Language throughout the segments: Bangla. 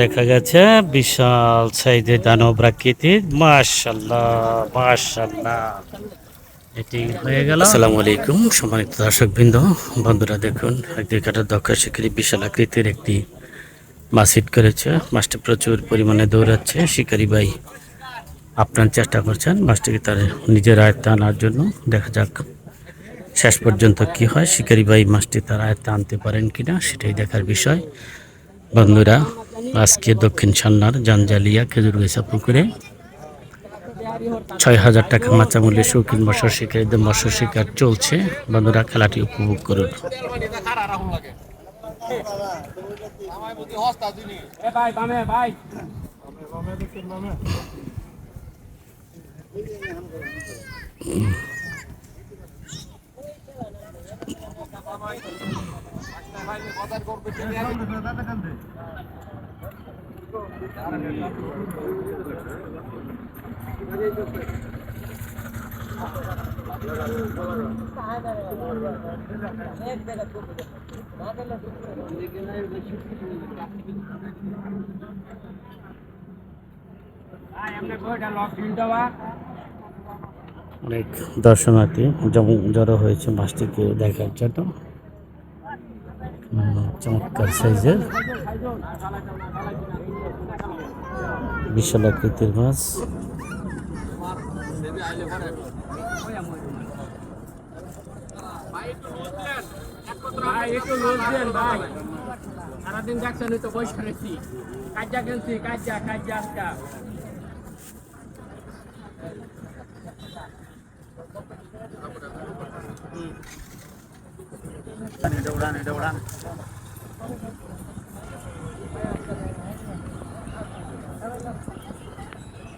দেখা গেছে, বিশাল সাইজে দানব প্রাকৃতিক মাশাল্লাহ মাশাল্লাহ এটি হয়ে গেল। আসসালামু আলাইকুম, সম্মানিত দর্শকবৃন্দ। বন্ধুরা দেখুন কাটার দক্ষ শিকারী বিশাল আকৃতির একটি মাছ হিট করেছে। মাছটি প্রচুর পরিমাণে দৌড়াচ্ছে। শিকারী ভাই আপনার চেষ্টা করছেন মাছটিকে তার নিজের আয়ত্তে আনার জন্য। দেখা যাক শেষ পর্যন্ত কি হয়। শিকারী ভাই মাছটি তার আয়ত্তে আনতে পারেন কিনা, সেটাই দেখার বিষয়। বন্ধুরা, আজকে দক্ষিণ সান্নার জানজালিয়া খেজুরগাছা পুকুরে ছয় হাজার টাকা মাচা মূল্যে শৌখিন মৎস্য শিকারীদের মৎস্য শিকার চলছে। বন্ধুরা, খেলাটি উপভোগ করুন। ভাই বামে ভাই ভাই আমরা বইটা লক দিন দেওয়া অনেক দর্শনার্থী যেমন জড়ো হয়েছে মাছটিকে দেখার জন্য। চমৎকার সাইজের বিশাল আকৃতির মাছ। ভাই একটু লোক ভাই। সারাদিন দেখছেন তো বসে রয়েছি। কাজা কিনছি কাজা কাজা আজকা।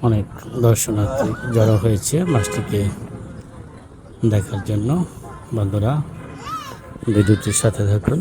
অনেক দর্শনার্থী জড়ো হয়েছে মাছটিকে দেখার জন্য। বন্ধুরা বিদ্যুতের সাথে থাকুন।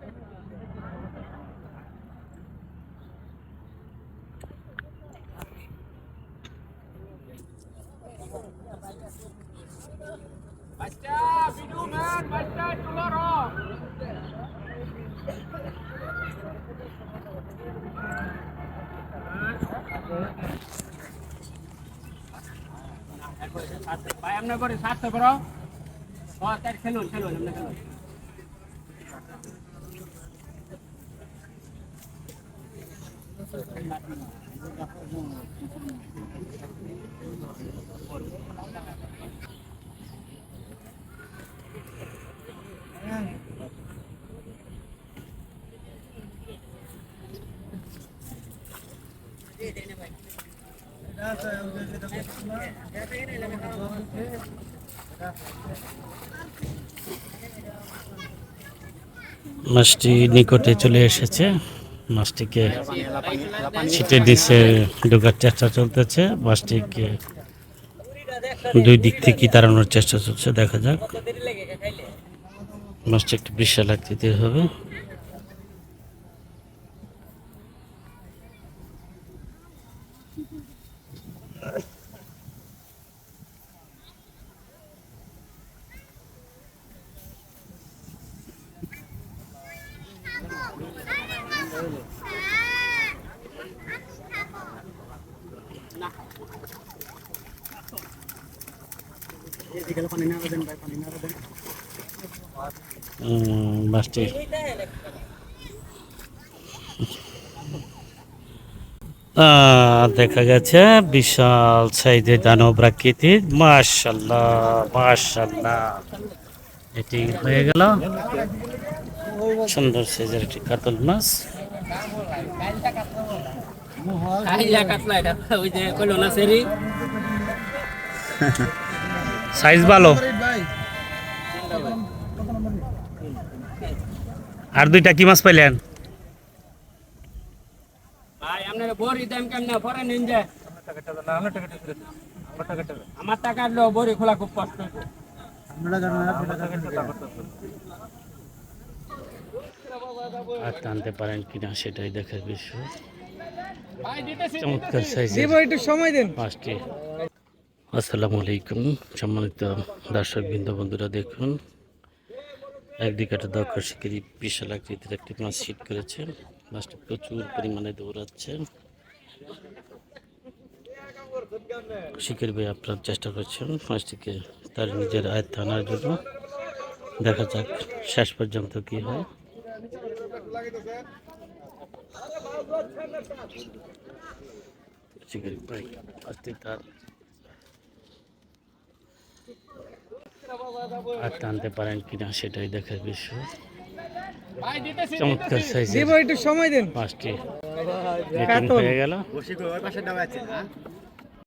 ভাই আপনার করে সাতটা করো তার খেলুন খেলুন আপনার খেলুন মাছটি নিকটে চলে এসেছে। মাছটিকে ছিটে দিছে ঢোকার চেষ্টা চলতেছে। মাছটিকে দুই দিক থেকে তাড়ানোর চেষ্টা চলছে। দেখা যাক। মাছটি একটু বিশাল আকৃতির হবে। দেখা গেছে, বিশাল সাইজের দানব আকৃতির মার্শাল্লাহ মার্শাল্লাহ এটি হয়ে গেল। সুন্দর সাইজের একটি কাতল মাছ। সাইজ ভালো। আর দুইটা কি মাছ পাইলেন? আমার টাকা বড়ি খোলা খুব কষ্ট। আর টানতে পারেন কিনা সেটাই দেখার বিষয়। চমৎকার একটু সময় দেন। মাছটি আসসালামু আলাইকুম। সম্মানিত দর্শক বৃন্দ বন্ধুরা দেখুন একদিকে একটা দক্ষ শিকারি বিশাল আকৃতির একটি মাছ হিট করেছে। মাছটি প্রচুর পরিমাণে দৌড়াচ্ছে। শিকারি ভাই আপনার চেষ্টা করছেন মাছটিকে তার নিজের আয়ত্তে আনার জন্য। দেখা যাক শেষ পর্যন্ত কি হয়। তার আর টানতে পারেন কিনা সেটাই দেখার বিষয় চমৎকার সাইজের দেবো একটু সময় দেন। রেটিং হয়ে গেল।